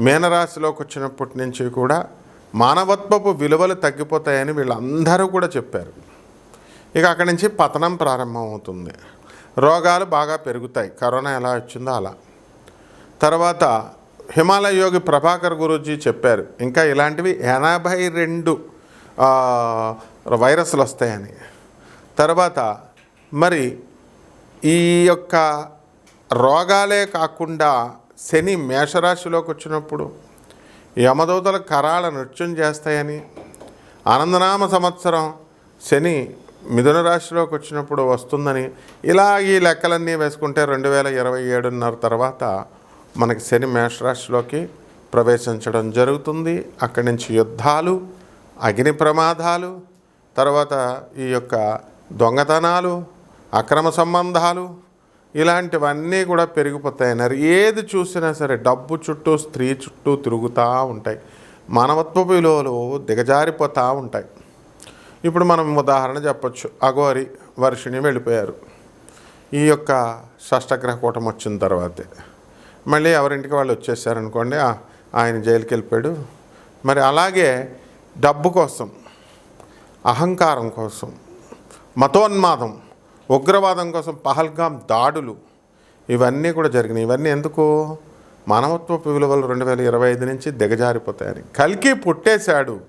మీనరాశిలోకి వచ్చినప్పటి నుంచి కూడా మానవత్వపు విలువలు తగ్గిపోతాయని వీళ్ళందరూ కూడా చెప్పారు. ఇక అక్కడి నుంచి పతనం ప్రారంభమవుతుంది. రోగాలు బాగా పెరుగుతాయి. కరోనా ఎలా వచ్చిందో అలా. తర్వాత హిమాలయ యోగి ప్రభాకర్ గురూజీ చెప్పారు ఇంకా ఇలాంటివి ఎనభై రెండు వైరస్లు వస్తాయని. తర్వాత మరి ఈ యొక్క రోగాలే కాకుండా శని మేషరాశిలోకి వచ్చినప్పుడు యమదూతల కరాల నృత్యం చేస్తాయని ఆనందనామ సంవత్సరం శని మిథున రాశిలోకి వచ్చినప్పుడు వస్తుందని ఇలా ఈ లెక్కలన్నీ వేసుకుంటే రెండు వేల ఇరవై ఏడున్నర తర్వాత మనకి శని మేషరాశిలోకి ప్రవేశించడం జరుగుతుంది. అక్కడి నుంచి యుద్ధాలు అగ్ని ప్రమాదాలు తర్వాత ఈ యొక్క దొంగతనాలు అక్రమ సంబంధాలు ఇలాంటివన్నీ కూడా పెరిగిపోతాయన్నారు ఏది చూసినా సరే డబ్బు చుట్టూ స్త్రీ చుట్టూ తిరుగుతూ ఉంటాయి. మానవత్వ విలువలు దిగజారిపోతూ ఉంటాయి. ఇప్పుడు మనం ఉదాహరణ చెప్పచ్చు. అఘోరి వర్షిణి వెళ్ళిపోయారు. ఈ యొక్క షష్టగ్రహ కూటం వచ్చిన తర్వాతే. మళ్ళీ ఎవరింటికి వాళ్ళు వచ్చేసారనుకోండి ఆయన జైలుకి వెళ్ళిపోయాడు మరి అలాగే డబ్బు కోసం అహంకారం కోసం మతోన్మాదం ఉగ్రవాదం కోసం పహల్గాం దాడులు ఇవన్నీ కూడా జరిగినాయి. ఇవన్నీ ఎందుకు? మానవత్వపు విలువలు రెండు వేల ఇరవై ఐదు నుంచి దిగజారిపోతాయని. కలికి పుట్టేశాడు.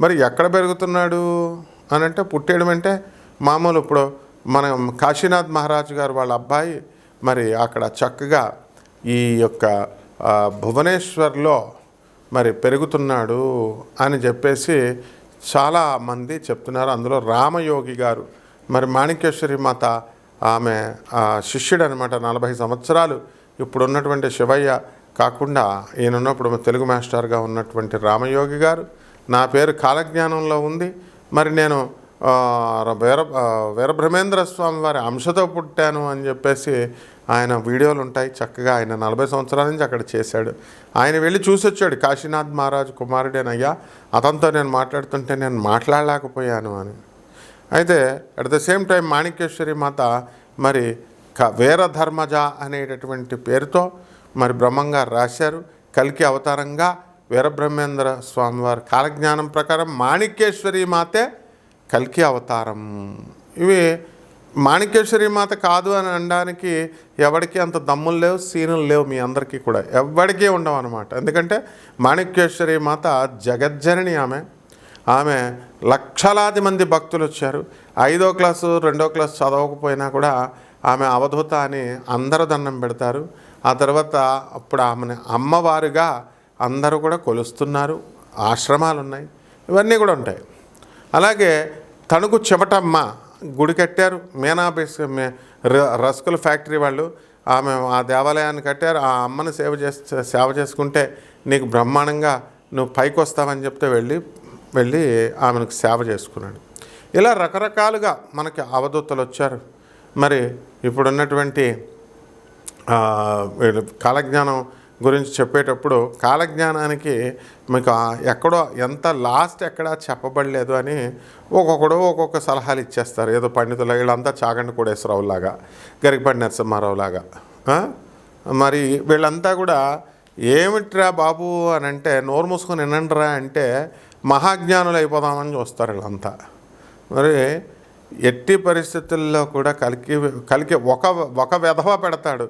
మరి ఎక్కడ పెరుగుతున్నాడు అని అంటే పుట్టేయడం అంటే మామూలు ఇప్పుడు మనం కాశీనాథ్ మహారాజు గారు వాళ్ళ అబ్బాయి మరి అక్కడ చక్కగా ఈ యొక్క భువనేశ్వర్లో మరి పెరుగుతున్నాడు అని చెప్పేసి చాలా మంది చెప్తున్నారు. అందులో రామయోగి గారు మరి మాణిక్యేశ్వరి మాత ఆమె శిష్యుడు అనమాట నలభై సంవత్సరాలు ఇప్పుడు ఉన్నటువంటి శివయ్య కాకుండా ఈయన ఉన్నప్పుడు తెలుగు మాస్టర్గా ఉన్నటువంటి రామయోగి గారు. నా పేరు కాలజ్ఞానంలో ఉంది. మరి నేను వీర వీరబ్రహ్మేంద్ర స్వామి వారి అంశతో పుట్టాను అని చెప్పేసి ఆయన వీడియోలు ఉంటాయి. చక్కగా ఆయన నలభై సంవత్సరాల నుంచి అక్కడ చేశాడు. ఆయన వెళ్ళి చూసి వచ్చాడు కాశీనాథ్ మహారాజు కుమారుడేనయ్యా. అతనితో నేను మాట్లాడుతుంటే నేను మాట్లాడలేకపోయాను అని. అయితే at the same time Manikyeshwari మాత మరి క వీరధర్మజ అనేటటువంటి పేరుతో మరి బ్రహ్మంగారు రాశారు. కల్కి అవతారంగా వీరబ్రహ్మేంద్ర స్వామివారి కాలజ్ఞానం ప్రకారం మాణిక్యేశ్వరి మాతే కల్కి అవతారం. ఇవి మాణిక్యేశ్వరి మాత కాదు అని అనడానికి ఎవరికి అంత దమ్ములు లేవు సీనులు లేవు మీ అందరికీ కూడా. ఎవరికీ ఉండవు అనమాట ఎందుకంటే మాణిక్యేశ్వరి మాత జగజ్జనని ఆమె. ఆమె లక్షలాది మంది భక్తులు వచ్చారు. ఐదో క్లాసు రెండో క్లాసు చదవకపోయినా కూడా ఆమె అవధూత అని అందరు దండం పెడతారు. ఆ తర్వాత అప్పుడు ఆమెను అమ్మవారుగా అందరూ కూడా కొలుస్తున్నారు. ఆశ్రమాలు ఉన్నాయి ఇవన్నీ కూడా ఉంటాయి. అలాగే తణుకు చెమటమ్మ గుడి కట్టారు. మీనా ర- రస్కుల ఫ్యాక్టరీ వాళ్ళు ఆమె ఆ దేవాలయాన్ని కట్టారు. ఆ అమ్మని సేవ చేస్తే సేవ చేసుకుంటే నీకు బ్రహ్మాండంగా నువ్వు పైకి వస్తావని చెప్తే వెళ్ళి వెళ్ళి ఆమెకు సేవ చేసుకున్నాడు. ఇలా రకరకాలుగా మనకి అవధూతలు వచ్చారు. మరి ఇప్పుడున్నటువంటి కాలజ్ఞానం గురించి చెప్పేటప్పుడు కాలజ్ఞానానికి మీకు ఎక్కడో ఎంత లాస్ట్ ఎక్కడా చెప్పబడలేదు అని ఒక్కొక్కడు ఒక్కొక్క సలహాలు ఇచ్చేస్తారు. ఏదో పండితులు వీళ్ళంతా చాగండి కోడేశ్వరరావులాగా గరికపడి నరసింహారావులాగా మరి వీళ్ళంతా కూడా ఏమిట్రా బాబు అని అంటే నోరు మూసుకొని వినండిరా అంటే మహాజ్ఞానులు అయిపోదామని చూస్తారు వీళ్ళంతా. మరి ఎట్టి పరిస్థితుల్లో కూడా కలికి కలికి ఒక ఒక వెధవ పెడతాడు.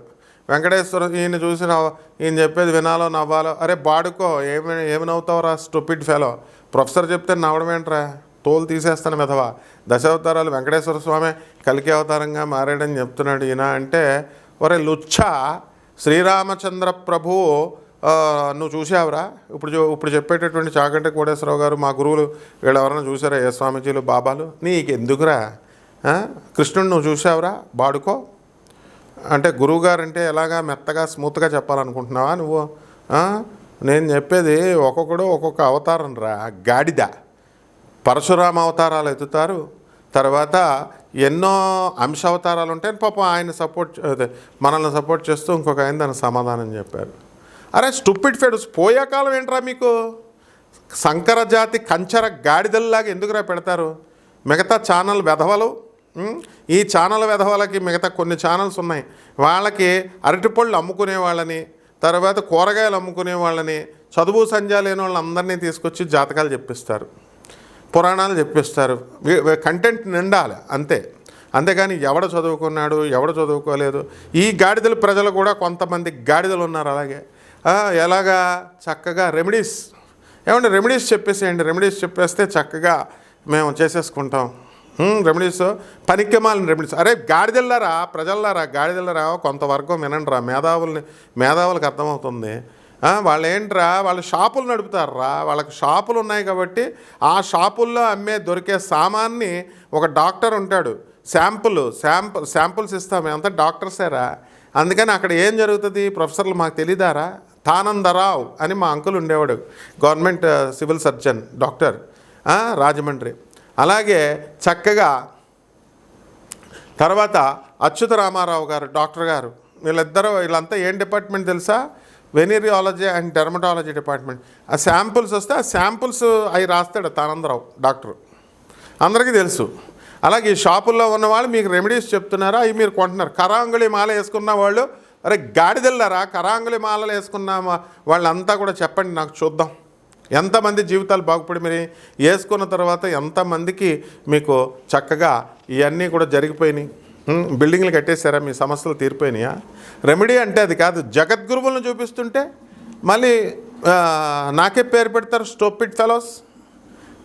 వెంకటేశ్వర ఈయన చూసి నవ్వ ఈయన చెప్పేది వినాలో నవ్వాలో అరే బాడుకో ఏమి ఏమి నవ్వుతావురా స్టూపిడ్ ఫెలో ప్రొఫెసర్ చెప్తే నవ్వడం ఏంట్రా? తోలు తీసేస్తాను విధవ. దశావతారాలు వెంకటేశ్వర స్వామి కలికి అవతారంగా మారాడని చెప్తున్నాడు ఈయన అంటే ఒరే లుచ్చ శ్రీరామచంద్ర ప్రభువు నువ్వు చూసావురా ఇప్పుడు ఇప్పుడు చెప్పేటటువంటి చాగంట కోటేశ్వరరావు గారు మా గురువులు వీళ్ళు ఎవరైనా చూసారా ఏ స్వామీజీలు బాబాలు? నీకు ఎందుకురా కృష్ణుడు నువ్వు చూసావురా బాడుకో. అంటే గురువుగారు అంటే ఎలాగా మెత్తగా స్మూత్గా చెప్పాలనుకుంటున్నావా నువ్వు? నేను చెప్పేది ఒక్కొక్కడు ఒక్కొక్క అవతారం రా. గాడిద. పరశురామ అవతారాలు ఎత్తుతారు. తర్వాత ఎన్నో అంశ అవతారాలు ఉంటాయి పాపం ఆయన సపోర్ట్ మనల్ని సపోర్ట్ చేస్తూ ఇంకొక ఆయన దానికి సమాధానం చెప్పారు. అరే స్టూపిడ్ ఫెడ్స్ పోయే కాలం ఏంట్రా మీకు? సంకరజాతి కంచర గాడిదల్లాగా ఎందుకురా పెడతారు? మిగతా ఛానల్ వెధవలు ఈ ఛానల్ వెధవలకి మిగతా కొన్ని ఛానల్స్ ఉన్నాయి. వాళ్ళకి అరటిపళ్ళు అమ్ముకునే వాళ్ళని తర్వాత కూరగాయలు అమ్ముకునే వాళ్ళని చదువు సంధ్య లేని వాళ్ళందరినీ తీసుకొచ్చి జాతకాలు చెప్పిస్తారు. పురాణాలు చెప్పిస్తారు. కంటెంట్ నిండాలి అంతే. అంతేగాని ఎవడ చదువుకున్నాడు ఎవడ చదువుకోలేదు? ఈ గాడిదల ప్రజలు కూడా కొంతమంది గాడిదలు ఉన్నారు అలాగే. ఎలాగా? చక్కగా రెమెడీస్. ఏమంటే రెమెడీస్ చెప్పేసేయండి. రెమెడీస్ చెప్పేస్తే చక్కగా మేము చేసేసుకుంటాం. రెమెడీస్. పనికిమాలిన రెమెడీస్. అరే గాడిదెళ్ళారా ప్రజల్లారా గాడిదెళ్ళారా కొంతవరకు వినండిరా మేధావుల్ని మేధావులకు అర్థమవుతుంది. వాళ్ళు ఏంట్రా వాళ్ళు షాపులు నడుపుతారా? వాళ్ళకి షాపులు ఉన్నాయి కాబట్టి ఆ షాపుల్లో అమ్మే దొరికే సామాన్ని ఒక డాక్టర్ ఉంటాడు. శాంపుల్ శాంపుల్ శాంపుల్స్ ఇస్తాం. మేమంతా డాక్టర్సేరా? అందుకని అక్కడ ఏం జరుగుతుంది? ప్రొఫెసర్లు మాకు తెలియదారా తానందరావు అని మా అంకుల్ ఉండేవాడు government civil surgeon doctor Rajahmundry. అలాగే చక్కగా తర్వాత అచ్యుత రామారావు గారు డాక్టర్ గారు వీళ్ళిద్దరూ వీళ్ళంతా ఏం డిపార్ట్మెంట్ తెలుసా? Venereology and dermatology department. ఆ శాంపుల్స్ వస్తే ఆ శాంపుల్స్ అవి రాస్తాడు తానందరావు డాక్టర్. అందరికీ తెలుసు. అలాగే ఈ షాపుల్లో ఉన్న వాళ్ళు మీకు రెమెడీస్ చెప్తున్నారా? అవి మీరు కొంటున్నారు. కరాంగుళి మాల వేసుకున్న వాళ్ళు అరే గాడిదెళ్ళారా కరాంగులి మాలలు వేసుకున్నామా? వాళ్ళంతా కూడా చెప్పండి నాకు చూద్దాం. ఎంతమంది జీవితాలు బాగుపడి మీరు? వేసుకున్న తర్వాత ఎంతమందికి మీకు చక్కగా ఇవన్నీ కూడా జరిగిపోయినాయి? బిల్డింగ్లు కట్టేశారా? మీ సమస్యలు తీరిపోయినాయా? రెమెడీ అంటే అది కాదు. జగద్గురువులను చూపిస్తుంటే మళ్ళీ నాకే పేరు పెడతారు స్టోపిడ్ ఫెలోస్.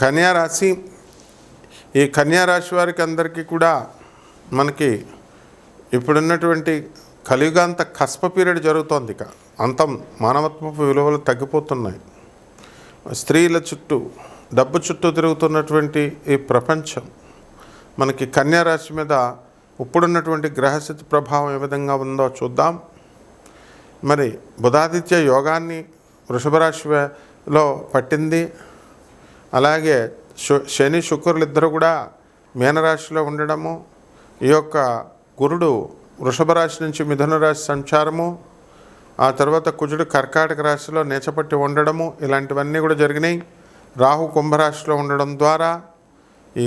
కన్యారాశి ఈ కన్యా రాశి వారికి అందరికీ కూడా మనకి ఇప్పుడున్నటువంటి కలియుగాంత కస్ప పీరియడ్ జరుగుతోంది ఇక. అంతం మానవత్వపు విలువలు తగ్గిపోతున్నాయి. స్త్రీల చుట్టూ డబ్బు చుట్టూ తిరుగుతున్నటువంటి ఈ ప్రపంచం మనకి కన్యా రాశి మీద ఇప్పుడున్నటువంటి గ్రహస్థితి ప్రభావం ఏ విధంగా ఉందో చూద్దాం. మరి బుధాదిత్య యోగాన్ని వృషభ రాశిలో పట్టింది. అలాగే శు శని శుక్రులు ఇద్దరు కూడా మీనరాశిలో ఉండడము ఈ యొక్క గురుడు వృషభ రాశి నుంచి మిథున రాశి సంచారము ఆ తర్వాత కుజుడు కర్కాటక రాశిలో నేచపట్టి ఉండడము ఇలాంటివన్నీ కూడా జరిగినాయి. రాహు కుంభరాశిలో ఉండడం ద్వారా ఈ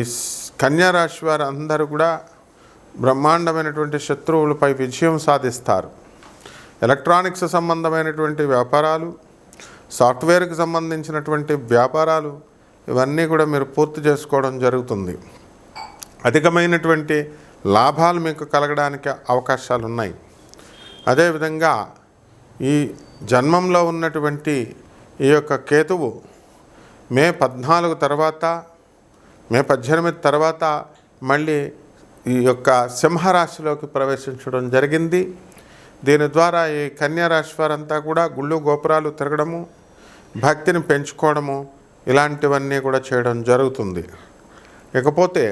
కన్యా రాశి వారు అందరూ కూడా బ్రహ్మాండమైనటువంటి శత్రువులపై విజయం సాధిస్తారు. ఎలక్ట్రానిక్స్ సంబంధమైనటువంటి వ్యాపారాలు సాఫ్ట్వేర్కి సంబంధించినటువంటి వ్యాపారాలు ఇవన్నీ కూడా మీరు పూర్తి చేసుకోవడం జరుగుతుంది. అధికమైనటువంటి లాభాలు మీకు కలగడానికి అవకాశాలు ఉన్నాయి. అదేవిధంగా ఈ జన్మంలో ఉన్నటువంటి ఈ యొక్క కేతువు మే పద్నాలుగు తర్వాత మే పద్దెనిమిది తర్వాత మళ్ళీ ఈ యొక్క సింహరాశిలోకి ప్రవేశించడం జరిగింది. దీని ద్వారా ఈ కన్యారాశి వారంతా కూడా గుళ్ళు గోపురాలు తిరగడము భక్తిని పెంచుకోవడము ఇలాంటివన్నీ కూడా చేయడం జరుగుతుంది. ఇకపోతే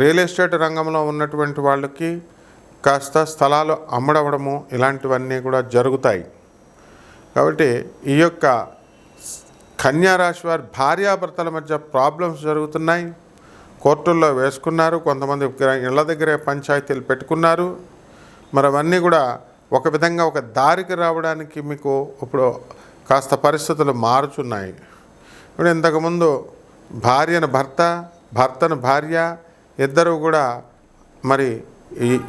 రియల్ ఎస్టేట్ రంగంలో ఉన్నటువంటి వాళ్ళకి కాస్త స్థలాలు అమ్మడవడము ఇలాంటివన్నీ కూడా జరుగుతాయి. కాబట్టి ఈ యొక్క కన్యారాశి వారి భార్యాభర్తల మధ్య ప్రాబ్లమ్స్ జరుగుతున్నాయి. కోర్టుల్లో వేసుకున్నారు కొంతమంది ఇళ్ళ దగ్గరే పంచాయతీలు పెట్టుకున్నారు. మరి అవన్నీ కూడా ఒక విధంగా ఒక దారికి రావడానికి మీకు ఇప్పుడు కాస్త పరిస్థితులు మారుచున్నాయి. ఇప్పుడు ఇంతకుముందు భార్యను భర్త భర్తను భార్య ఇద్దరు కూడా మరి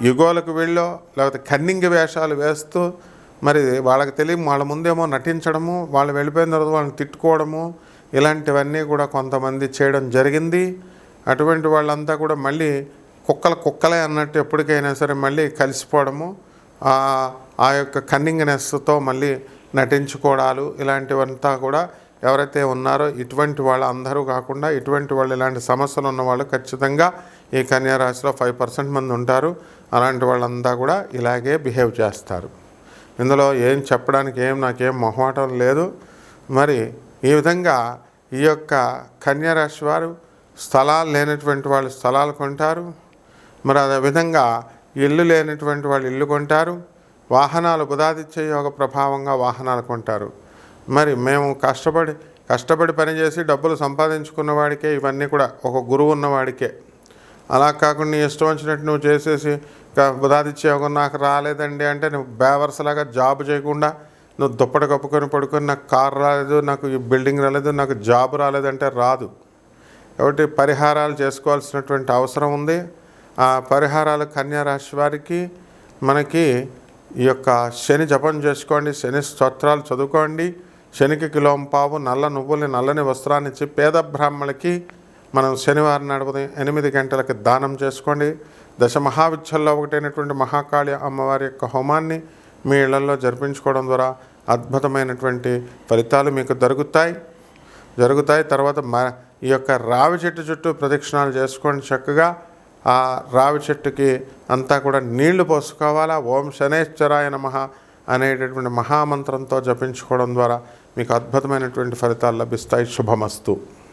యుగోలకు వెళ్ళో లేకపోతే కన్నింగ్ వేషాలు వేస్తూ మరి వాళ్ళకి తెలియ వాళ్ళ ముందేమో నటించడము వాళ్ళు వెళ్ళిపోయిన తర్వాత వాళ్ళని తిట్టుకోవడము ఇలాంటివన్నీ కూడా కొంతమంది చేయడం జరిగింది. అటువంటి వాళ్ళంతా కూడా మళ్ళీ కుక్కల కుక్కలే అన్నట్టు ఎప్పటికైనా సరే మళ్ళీ కలిసిపోవడము ఆ ఆ యొక్క కన్నింగ్నెస్తో మళ్ళీ నటించుకోవడాలు ఇలాంటివంతా కూడా ఎవరైతే ఉన్నారో ఇటువంటి వాళ్ళు అందరూ కాకుండా ఇటువంటి వాళ్ళు ఇలాంటి సమస్యలు ఉన్న వాళ్ళు ఖచ్చితంగా ఈ కన్యారాశిలో ఫైవ్ పర్సెంట్ మంది ఉంటారు. అలాంటి వాళ్ళంతా కూడా ఇలాగే బిహేవ్ చేస్తారు. ఇందులో ఏం చెప్పడానికి ఏం నాకేం మొహమాటం లేదు. మరి ఈ విధంగా ఈ యొక్క కన్యారాశి వారు స్థలాలు లేనటువంటి వాళ్ళు స్థలాలు కొంటారు. మరి అదేవిధంగా ఇల్లు లేనటువంటి వాళ్ళు ఇల్లు కొంటారు. వాహనాలు బుధాదిత్య యోగ ప్రభావంగా వాహనాలు కొంటారు. మరి మేము కష్టపడి కష్టపడి పనిచేసి డబ్బులు సంపాదించుకున్న వాడికే ఇవన్నీ కూడా ఒక గురువు ఉన్నవాడికే అలా కాకుండా నీ ఇష్టం వచ్చినట్టు నువ్వు చేసేసి "క- నాకు రాలేదండి అంటే నువ్వు బేవర్సలాగా జాబ్ చేయకుండా నువ్వు దుప్పటి కప్పుకొని పడుకొని నాకు కార్ రాలేదు నాకు ఈ బిల్డింగ్ రాలేదు నాకు జాబ్ రాలేదంటే రాదు. కాబట్టి పరిహారాలు చేసుకోవాల్సినటువంటి అవసరం ఉంది. ఆ పరిహారాలు కన్యా రాశి వారికి మనకి ఈ యొక్క శని జపం చేసుకోండి శని స్తోత్రాలు చదువుకోండి. శనికి కిలోం పావు నల్ల నువ్వుల్ని నల్లని వస్త్రాన్నిచ్చి పేద బ్రాహ్మణులకి మనం శనివారం నడుపుది ఎనిమిది గంటలకి దానం చేసుకోండి. దశ మహావిద్యల్లో ఒకటైనటువంటి మహాకాళి అమ్మవారి యొక్క హోమాన్ని మీ ఇళ్ళలో జరిపించుకోవడం ద్వారా అద్భుతమైనటువంటి ఫలితాలు మీకు దొరుకుతాయి. జరుగుతాయి. తర్వాత మ ఈ యొక్క రావి చెట్టు చుట్టూ ప్రదక్షిణాలు చేసుకొని చక్కగా. ఆ రావి చెట్టుకి అంతా కూడా నీళ్ళు పోసుకోవాలా? ఓం శనేశ్వరాయ నమ అనేటటువంటి మహామంత్రంతో జపించుకోవడం ద్వారా మీకు అద్భుతమైనటువంటి ఫలితాలు లభిస్తాయి. శుభమస్తు.